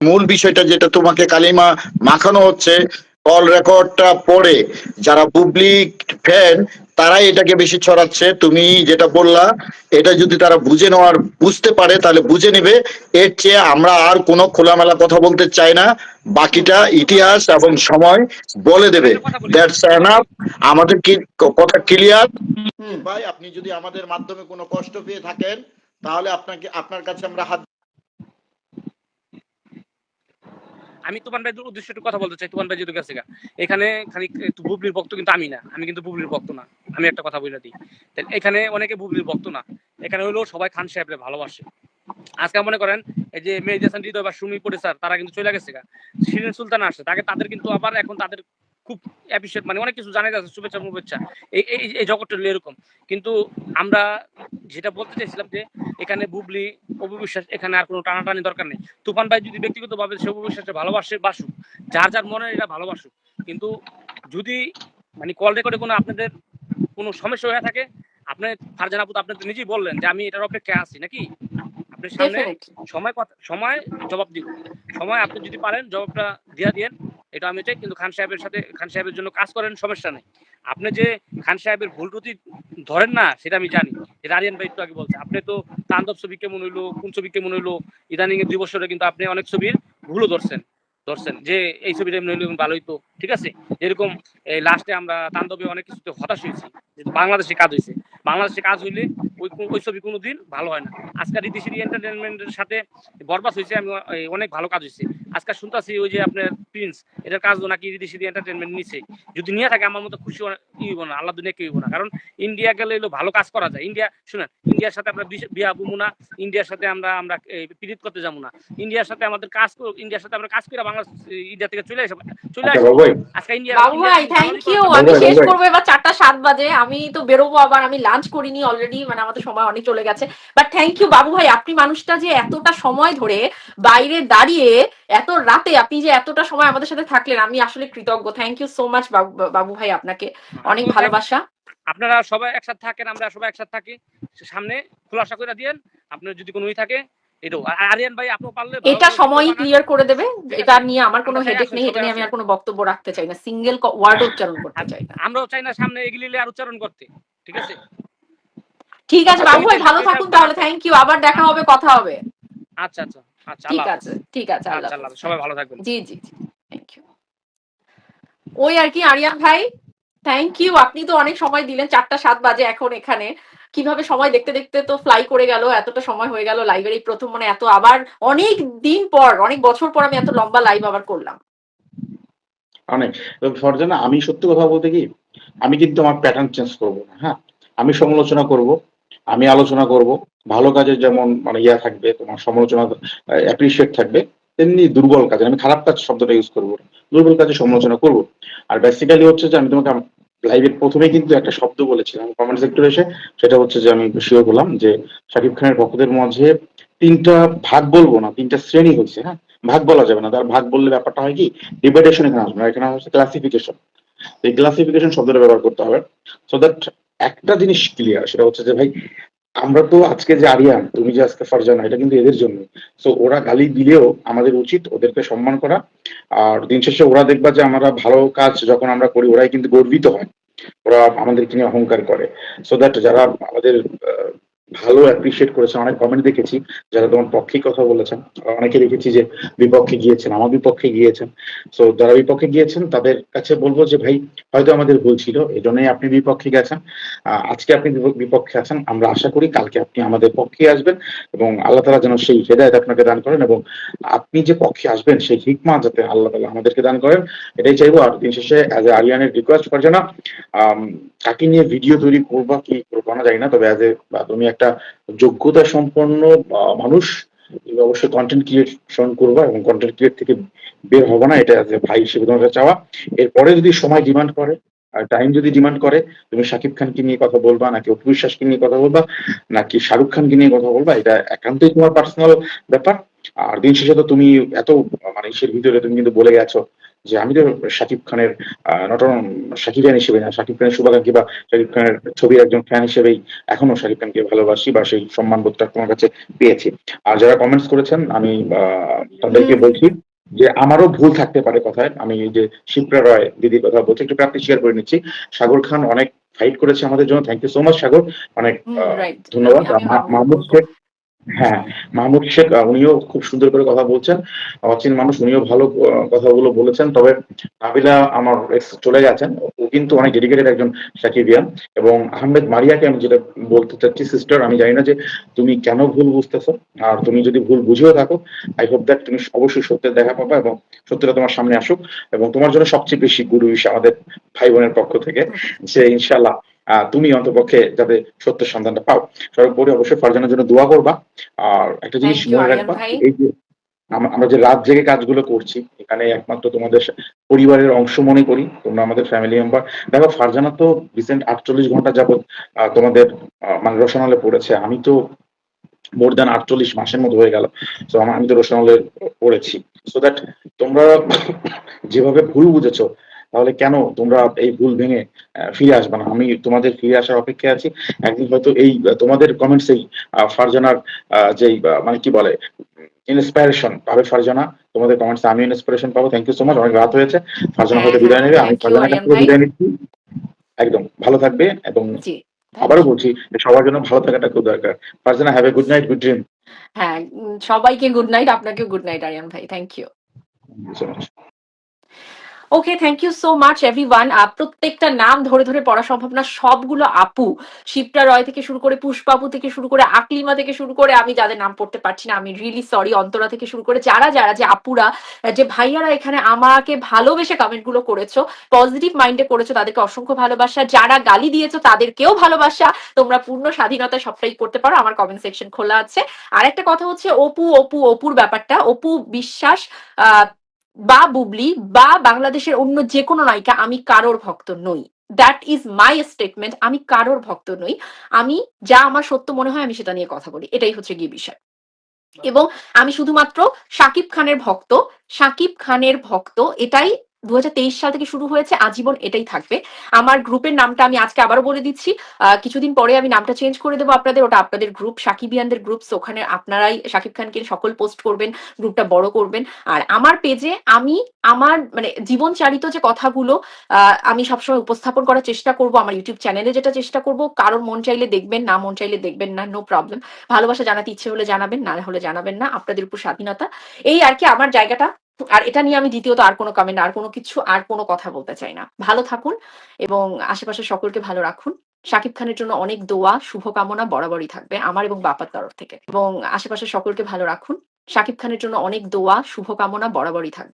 মূল বিষয়টা যেটা তোমাকে কালিমা মাখানো হচ্ছে কল রেকর্ডটা পড়ে যারা পাবলিক ফ্যান তারাই এটাকে বেশি ছড়াচ্ছে। তুমি যেটা বললা এটা যদি তারা বুঝে নেওয়ার বুঝতে পারে তাহলে বুঝে নেবে। এর চেয়ে আমরা আর কোনো খোলামেলা কথা বলতে চাই না। বাকিটা ইতিহাস এবং সময় বলে দেবে। দ্যাটস এনাফ আমাদের কি কথা ক্লিয়ার ভাই আপনি যদি আমাদের মাধ্যমে কোনো কষ্ট পেয়ে থাকেন তাহলে আপনাকে আপনার কাছে আমরা হাত আমি তুমান ভাইদের উদ্দেশ্যে একটু কথা বলতে চাই। তুমান ভাই যেহেতু গেছে এখানে খালি বুবলির ভক্ত কিন্তু আমি না। আমি কিন্তু বুবলির ভক্ত না। আমি একটা কথা বলে দিই। তাহলে এখানে অনেকে বুবলির ভক্ত না। এখানে হলো সবাই খান সাহেবরে ভালোবাসে। আজকে মনে করেন, এই যে মেহেদি হাসান হৃদয় বা সুমি পরে স্যার, তারা কিন্তু চলে গেছে শিরিন সুলতান আসে তাকে তাদের কিন্তু আবার এখন তাদের খুব অ্যাপ্রিসিয়েট মানে অনেক কিছু জানা যাচ্ছে শুভেচ্ছা শুভেচ্ছা এই এই জগৎটা এরকম। কিন্তু আমরা যেটা বলতে চাইছিলাম যে এখানে বুবলি অবিশ্বাস এখানে আর কোনো টানাটানি দরকার নেই। তুফান ভাই যদি ব্যক্তিগতভাবে সে অবিশ্বাসে ভালোবাসে বাসুক। যার যার মনে এটা ভালোবাসুক। কিন্তু যদি মানে কল রেকর্ডে কোনো আপনাদের কোনো সমস্যা হয়ে থাকে আপনি ফারজান আপু আপনি তো নিজেই বললেন যে আমি এটার অপেক্ষায় আছি নাকি? আপনি সামনে সময় কথা সময় জবাব দিব সময় আপনি যদি পারেন জবাবটা দিয়া দিয়েন। এটা আমি চাই, কিন্তু খান সাহেবের সাথে, খান সাহেবের জন্য কাজ করেন, সমস্যা নেই। আপনি যে খান সাহেবের ভুল ত্রুটি ধরেন না, সেটা আমি জানি। যেটা আরিয়ান ভাই একটু আগে বলছে, আপনি তো তান্দব ছবি কেমন হইল, কোন ছবি কেমন হইল ইদানিং দুই বছরে কিন্তু আপনি অনেক ছবির ভুলও ধরছেন ধরছেন যে এই ছবিটা এমনি হইলে ভালো হইতো, ঠিক আছে? এরকম এই লাস্টে আমরা তান্দবে অনেক কিছুতে হতাশ হয়েছি বাংলাদেশে কাজ হয়েছে বাংলাদেশে কাজ হইলে ওই ওই ছবি কোনোদিন ভালো হয় না। আজকাল রীতিশ্রী এন্টারটেনমেন্টের সাথে বরবাদ হয়েছে, আমি অনেক ভালো কাজ হয়েছে আজকাল শুনতাছি ওই যে আপনার প্রিন্স এটার কাজ নাকি রীতিশ্রী এন্টারটেনমেন্ট নিছে। যদি নিয়ে থাকে আমার মতো খুশি হইব না আল্লাহ দুনিয়া কেউ না। কারণ ইন্ডিয়া গেলে এলো ভালো কাজ করা যায়। ইন্ডিয়া শুনেন ইন্ডিয়ার সাথে আমরা বিয়া বুমু না ইন্ডিয়ার সাথে আমরা আমরা পীড়িত করতে যাব না। ইন্ডিয়ার সাথে আমাদের কাজ ইন্ডিয়ার সাথে আমরা কাজ করে বাংলাদেশ ইন্ডিয়া থেকে চলে আসব। চলে আচ্ছা আসব। আজকে ইন্ডিয়া ভাই থ্যাংক ইউ আমি শেষ করব এবার চারটা সাত বাজে। আমি তো বেরোবো আবার আমি লাঞ্চ করিনি অলরেডি মানে আমাদের সময় অনেক চলে গেছে। বাট থ্যাংক ইউ বাবু ভাই আপনি মানুষটা যে এতটা সময় ধরে বাইরে দাঁড়িয়ে এত রাতে আপনি যে এতটা সময় আমাদের সাথে থাকলেন আমি আসলে কৃতজ্ঞ। থ্যাংক ইউ সো মাচ বাবু ভাই আপনাকে অনেক ভালোবাসা। আপনারা সবাই একসাথে থাকেন আমরা সবাই একসাথে থাকি। সামনে খোলাসা করে দিয়েন আপনার যদি কোনো থাকে এটা সময়ই ক্লিয়ার করে দেবে। এটা নিয়ে আমার কোনো হেডেক নেই এটা নিয়ে আমি আর কোনো বক্তব্য রাখতে চাই না। সিঙ্গেল ওয়ার্ড উচ্চারণ করতে চাই না। আমরাও চাই না সামনে এগিয়ে আর উচ্চারণ করতে। ঠিক আছে? ঠিক আছে বাবু ভাই ভালো থাকুন তাহলে। থ্যাংক ইউ আবার দেখা হবে কথা হবে। আচ্ছা আচ্ছা আচ্ছা। ঠিক আছে ঠিক আছে আল্লাহ আচ্ছা। সবাই ভালো থাকবেন। জি জি থ্যাংক ইউ ওই আর কি আরিয়ান ভাই থ্যাংক ইউ আপনি তো অনেক সময় দিলেন চারটা সাত বাজে এখন এখানে। কীভাবে সময় দেখতে দেখতে তো ফ্লাই করে গেল এতটা সময় হয়ে গেল লাইভের এই প্রথম মানে এত আবার অনেক দিন পর অনেক বছর পর আমি এত লম্বা লাইভ আবার করলাম। অনেক। ফরজানা আমি সত্যি কথা বলতে কি আমি কিন্তু আমার প্যাটার্ন চেঞ্জ করব না হ্যাঁ? আমি সমালোচনা করব। আমি আলোচনা করব। ভালো কাজের যেমন মানে ইয়া থাকবে, তোমার সমালোচনা অ্যাপ্রিসিয়েট থাকবে, তেমনি দুর্বল কাজে আমি খারাপ কাজ শব্দটা ইউজ করব। দুর্বল কাজে সমালোচনা করব। আর বেসিক্যালি হচ্ছে যে আমি তোমাকে লাইভের প্রথমে কিন্তু একটা শব্দ বলেছিলাম কমেন্ট সেক্টরে এসে, সেটা হচ্ছে যে আমি শিওর হলাম যে শাকিব খানের ভক্তদের মাঝে তিনটা ভাগ বলব না, তিনটা শ্রেণি হয়েছে হ্যাঁ? ভাগ বলা যাবে না, তার ভাগ বললে ব্যাপারটা হয় কি? ডিবেটেশন এখানে আসবে না, এখানে হচ্ছে ক্লাসিফিকেশন এই ক্লাসিফিকেশন শব্দটা ব্যবহার করতে হবে। সো দ্যাট একটা জিনিস ক্লিয়ার সেটা হচ্ছে যে, ভাই, আমরা তো আজকে যে আরিয়ান, তুমি যে আজকে ফারজানা, এটা কিন্তু এদের জন্য। সো ওরা গালি দিলেও আমাদের উচিত ওদেরকে সম্মান করা। আর দিন শেষে ওরা দেখবা যে, আমরা ভালো কাজ যখন আমরা করি, ওরাই কিন্তু গর্বিত হয়। ওরা আমাদেরকে নিয়ে অহংকার করে। সো দ্যাট যারা আমাদের ভালো অ্যাপ্রিসিয়েট করেছেন। অনেক কমেন্ট দেখেছি যারা তোমার পক্ষে কথা বলেছেন। অনেকে দেখেছি যে বিপক্ষে গিয়েছেন আমার বিপক্ষে গিয়েছেন। সো যারা বিপক্ষে গিয়েছেন তাদের কাছে বলব যে ভাই হয়তো আমাদের ভুল ছিল এই জন্যই আপনি বিপক্ষে গেছেন। আহ, আজকে আপনি বিপ- বিপক্ষে আছেন। আমরা আশা করি কালকে আপনি আমাদের পক্ষে আসবেন এবং আল্লাহ তালা যেন সেই হেদায়ত আপনাকে দান করেন এবং আপনি যে পক্ষে আসবেন সেই হিকমা যাতে আল্লাহ তালা আমাদেরকে দান করেন এটাই চাইব। আর দিন শেষে আরিয়ানের রিকোয়েস্ট করছে না কাকে নিয়ে ভিডিও তৈরি করবা কি করব না জানি না, তবে অ্যাজ এ তুমি একটা যোগ্যতা সম্পন্ন মানুষ অবশ্যই কন্টেন্ট ক্রিয়েশন করবা এবং কন্টেন্ট ক্রিয়েট থেকে বের হব না, এটা ভাই হিসেবে তোমার কাছে চাওয়া। এরপরে যদি সময় ডিমান্ড করে, আর টাইম যদি ডিমান্ড করে, তুমি শাকিব খানকে নিয়ে কথা বলবা, নাকি অপু বিশ্বাসকে নিয়ে কথা বলবা, নাকি শাহরুখ খানকে নিয়ে কথা বলবা, এটা একান্তই তোমার পার্সোনাল ব্যাপার। আর দিন শেষে তো তুমি এত মানে ইসের ভিতরে তুমি কিন্তু বলে গেছো যে আমি তো শাকিব খানের নট খান হিসেবে না শাকিব খানের শুভাকাঙ্ক্ষী বা শাকিব খানের ছবির একজন ফ্যান হিসেবেই এখনও শাকিব খানকে ভালোবাসি বা সেই সম্মানবোধটা তোমার কাছে পেয়েছি। আর যারা কমেন্টস করেছেন আমি আহ, তাদেরকে বলছি যে আমারও ভুল থাকতে পারে কথায়। আমি এই যে শিপ্রা রয় দিদির কথা বলছি একটু প্রাপ্তি শেয়ার করে নিচ্ছি। সাগর খান অনেক ফাইট করেছে আমাদের জন্য। Thank you so much Sagar. অনেক ধন্যবাদ। মাহমুদ শেখ হ্যাঁ মাহমুদ শেখ উনিও খুব সুন্দর করে কথা বলছেন। অচিন মানুষ, উনিও ভালো কথাগুলো বলেছেন। তবে নাবিলা আমার চলে গেছেন। ও কিন্তু অনেক ডেডিকেটেড একজন সাকিবিয়ান। এবং আহমেদ মারিয়াকে আমি যেটা বলতে চাচ্ছি সিস্টার আমি জানি না যে তুমি কেন ভুল বুঝতেছো। আর তুমি যদি ভুল বুঝেও থাকো আই হোপ দ্যাট তুমি অবশ্যই সত্যের দেখা পাবা এবং সত্যটা তোমার সামনে আসুক। এবং তোমার জন্য সবচেয়ে বেশি গুরু আমাদের ভাই বোনের পক্ষ থেকে। যে ইনশাল্লাহ তুমি অন্তপক্ষে যাতে সত্যের সন্ধানটা পাও। সর্বোপরি অবশ্যই ফারজানের জন্য দোয়া করবা। আর একটা জিনিস মনে রাখবা এই যে আমরা যে রাত জেগে কাজগুলো করছি এখানে একমাত্র তোমাদের পরিবারের অংশ মনে করি তোমরা আমাদের ফ্যামিলি মেম্বার দেখো ফারজানা তো রিসেন্ট আটচল্লিশ ঘণ্টা যাবত আহ, তোমাদের মানে রোশনালে পড়েছে। আমি তো মোর দ্যান আটচল্লিশ মাসের মতো হয়ে গেল। তো আমি তো রোশনালে পড়েছি। সো দ্যাট তোমরা যেভাবে ভুল বুঝেছ তাহলে কেন তোমরা এই ভুল ভেঙে ফিরে আসবে না? আমি তোমাদের ফিরে আসার অপেক্ষায় আছি। একদিন হয়তো এই তোমাদের কমেন্টসেই ফারজানার আহ, যেই আহ, মানে কি বলে ইন্সপিরেশন পাবে ফারজানা? তোমাদের কমেন্টস আমি ইন্সপিরেশন পাবো। থ্যাংক ইউ সো মাচ অনেক রাত হয়েছে। ফারজানা হ্যাঁ, হয়তো বিদায় নেবে আমি ফারজানার কাছ থেকে বিদায় নিচ্ছি। একদম ভালো থাকবে এবং আবারও বলছি যে সবার জন্য ভালো থাকাটা খুব দরকার। Farzana have a good night good dream হ্যাঁ সবাইকে গুড নাইট আপনাকেও গুড নাইট আরিয়ান ভাই। Thank you so much okay thank you so much everyone প্রত্যেকটা নাম ধরে ধরে পড়া সম্ভব না। সবগুলো আপু, শিপ্রা রয় থেকে শুরু করে পুষ্পাপু থেকে শুরু করে আকলিমা থেকে শুরু করে আমি যাদের নাম পড়তে পারছি না, আমি রিয়েলি সরি অন্তরা থেকে শুরু করে যারা যারা, যে আপুরা যে ভাইয়ারা এখানে আমাকে ভালোবেসে কমেন্টগুলো করেছ পজিটিভ মাইন্ডে করেছ, তাদেরকে অসংখ্য ভালোবাসা। যারা গালি দিয়েছ, তাদেরকেও ভালোবাসা। তোমরা পূর্ণ স্বাধীনতা সবটাই করতে পারো। আমার কমেন্ট সেকশন খোলা আছে। আর একটা কথা হচ্ছে, অপু অপু, অপুর ব্যাপারটা। অপু বিশ্বাস, আহ বা বুবলি বা বাংলাদেশের অন্য যে কোনো নায়িকা আমি কারোর ভক্ত নই। দ্যাট ইজ মাই স্টেটমেন্ট আমি কারোর ভক্ত নই। আমি যা আমার সত্য মনে হয় আমি সেটা নিয়ে কথা বলি। এটাই হচ্ছে গিয়ে বিষয়। এবং আমি শুধুমাত্র সাকিব খানের ভক্ত সাকিব খানের ভক্ত এটাই দু হাজার তেইশ সাল থেকে শুরু হয়েছে, আজীবন এটাই থাকবে। আমার গ্রুপের নামটা আমি আজকে আবারও বলে দিচ্ছি। কিছুদিন পরে আমি নামটা চেঞ্জ করে দেবো আপনাদের। ওটা আপনাদের গ্রুপ সাকিবিয়ানদের গ্রুপ ওখানে আপনারাই শাকিব খানকে সকল পোস্ট করবেন, গ্রুপটা বড় করবেন। আর আমার পেজে আমি আমার মানে জীবনচারিত যে কথাগুলো আমি সবসময় উপস্থাপন করার চেষ্টা করব। আমার ইউটিউব চ্যানেলে যেটা চেষ্টা করব, কারোর মন চাইলে দেখবেন, না মন চাইলে দেখবেন না নো প্রবলেম ভালোবাসা জানাতে ইচ্ছে হলে জানাবেন, না হলে জানাবেন না। আপনাদের উপর স্বাধীনতা। এই আর কি আমার জায়গাটা। আর এটা নিয়ে আমি দ্বিতীয়ত আর কোনো কমেন্ট আর কোনো কিছু, আর কোনো কথা বলতে চাই না। ভালো থাকুন এবং আশেপাশে সকলকে ভালো রাখুন। শাকিব খানের জন্য অনেক দোয়া, শুভকামনা বরাবরই থাকবে আমার এবং বাপার তরফ থেকে। এবং আশেপাশে সকলকে ভালো রাখুন। শাকিব খানের জন্য অনেক দোয়া, শুভকামনা বরাবরই থাকবে।